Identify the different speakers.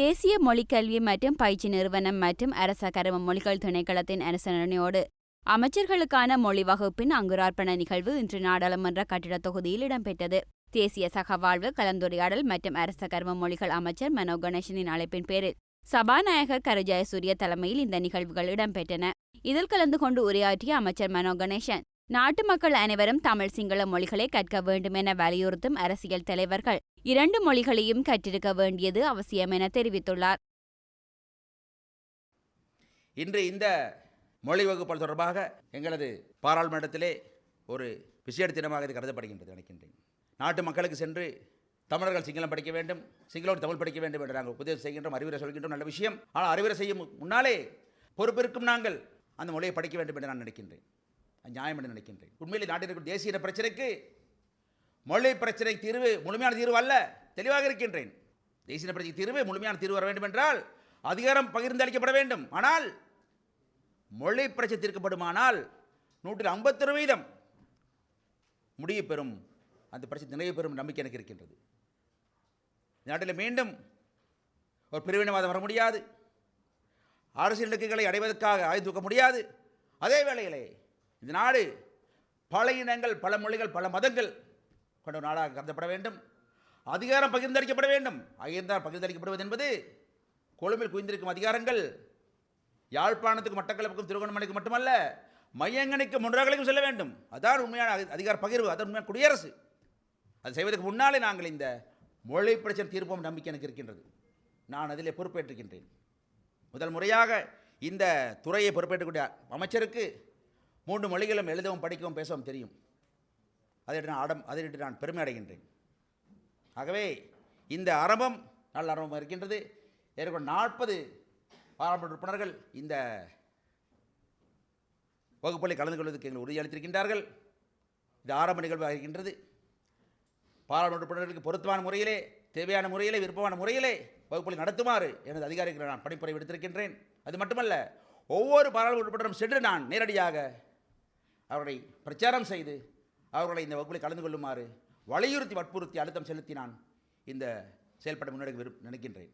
Speaker 1: தேசிய மொழிக்கல்வி மற்றும் பயிற்சி நிறுவனம் மற்றும் அரச கரும மொழிகள் திணைக்களத்தின் அரசனையோடு அமைச்சர்களுக்கான மொழி வகுப்பின் அங்குரார்ப்பண நிகழ்வு இன்று நாடாளுமன்ற கட்டிடத் தொகுதியில் இடம்பெற்றது. தேசிய சகவாழ்வு கலந்துரையாடல் மற்றும் அரச கர்ம மொழிகள் அமைச்சர் மனோ கணேசனின் அழைப்பின் பேரில் சபாநாயகர் கரு ஜெயசூரிய தலைமையில் இந்த நிகழ்வுகள் இடம்பெற்றன. இதில் கலந்து கொண்டு உரையாற்றிய அமைச்சர் மனோ கணேசன் நாட்டு மக்கள் அனைவரும் தமிழ் சிங்கள மொழிகளை கற்க வேண்டும் என வலியுறுத்தும் அரசியல் தலைவர்கள் இரண்டு மொழிகளையும் கற்றிருக்க வேண்டியது அவசியம் என தெரிவித்துள்ளார்.
Speaker 2: இன்று இந்த மொழி வகுப்புகள் தொடர்பாக எங்களது பாராளுமன்றத்திலே ஒரு விசேட தினமாக இது கருதப்படுகின்றது நினைக்கின்றேன். நாட்டு மக்களுக்கு சென்று தமிழர்கள் சிங்களம் படிக்க வேண்டும் சிங்களோடு தமிழ் படிக்க வேண்டும் என்று நாங்கள் உபதேசம் செய்கின்றோம் அறிவுரை சொல்கின்றோம் நல்ல விஷயம். ஆனால் அறிவுரை செய்யும் முன்னாலே பொறுப்பிருக்கும் நாங்கள் அந்த மொழியை படிக்க வேண்டும் என்று நான் நினைக்கின்றேன். நியாயம் என்று நினைக்கின்றேன். உண்மையிலே நாட்டில் இருக்கும் தேசிய பிரச்சனைக்கு மொழி பிரச்சனை தீர்வு முழுமையான தீர்வு அல்ல. தெளிவாக இருக்கின்றேன். தேசிய பிரச்சனை தீர்வு முழுமையான தீர்வு வர வேண்டும் என்றால் அதிகாரம் பகிர்ந்தளிக்கப்பட வேண்டும். ஆனால் மொழி பிரச்சனை தீர்க்கப்படுமானால் நூற்றில் ஐம்பத்தொரு வீதம் முடிய பெறும். அந்த பிரச்சனை நிறைய பெறும் நம்பிக்கை எனக்கு இருக்கின்றது. நாட்டில் மீண்டும் ஒரு பிரிவினவாதம் வர முடியாது. அரசியல் இலக்குகளை அடைவதற்காக ஆய்வு தூக்க முடியாது. அதே வேளையிலே இந்த நாடு பல இனங்கள் பல மொழிகள் பல மதங்கள் கொண்ட நாடாக கருதப்பட வேண்டும். அதிகாரம் பகிர்ந்தளிக்கப்பட வேண்டும். அதிகாரம் பகிர்ந்தளிக்கப்படுவது என்பது கொழும்பில் குவிந்திருக்கும் அதிகாரங்கள். யாழ்ப்பாணத்துக்கு மட்டக்களப்புக்கும் திருகோணமலைக்கு மட்டுமல்ல மையங்கனைக்கு முன்றாகலையும் செல்ல வேண்டும். அதான் உண்மையான அதி- அதிகார பகிர்வு. அதான் உண்மையான குடியரசு. அது செய்வதற்கு முன்னாலே நாங்கள் இந்த மொழி பிரச்சனை தீர்ப்போம் நம்பிக்கை எனக்கு இருக்கின்றது. நான் அதிலே பொறுப்பேற்றிருக்கின்றேன். முதல் முறையாக இந்த துறையை பொறுப்பேற்றக்கூடிய அமைச்சருக்கு மூன்று மொழிகளும் எழுதவும் படிக்கவும் பேசவும் தெரியும். அதை நான் ஆடம் அதை நான் பெருமை அடைகின்றேன். ஆகவே இந்த ஆரம்பம் நல்ல ஆரம்பம் இருக்கின்றது. ஏற்கனவே நாற்பது பாராளுமன்ற உறுப்பினர்கள் இந்த வகுப்பில் கலந்து கொள்வதற்கு எங்கள் உறுதியளித்திருக்கின்றார்கள் இது ஆரம்ப நிகழ்வாக இருக்கின்றது. பாராளுமன்ற உறுப்பினர்களுக்கு பொருத்தமான முறையிலே தேவையான முறையிலே விருப்பமான முறையிலே வகுப்புகளை நடத்துமாறு எனது அதிகாரிகளை நான் பணிப்புரை விடுத்திருக்கின்றேன். அது மட்டுமல்ல ஒவ்வொரு பாராளுமன்ற உறுப்பினரும் சென்று நான் நேரடியாக அவரை பிரச்சாரம் செய்து அவர்களை இந்த வகுப்பில் கலந்து கொள்ளுமாறு வலியுறுத்தி வற்புறுத்தி அழுத்தம் செலுத்தி நான் இந்த செயல்பட முன்னெடுக்க விரும்ப நினைக்கின்றேன்.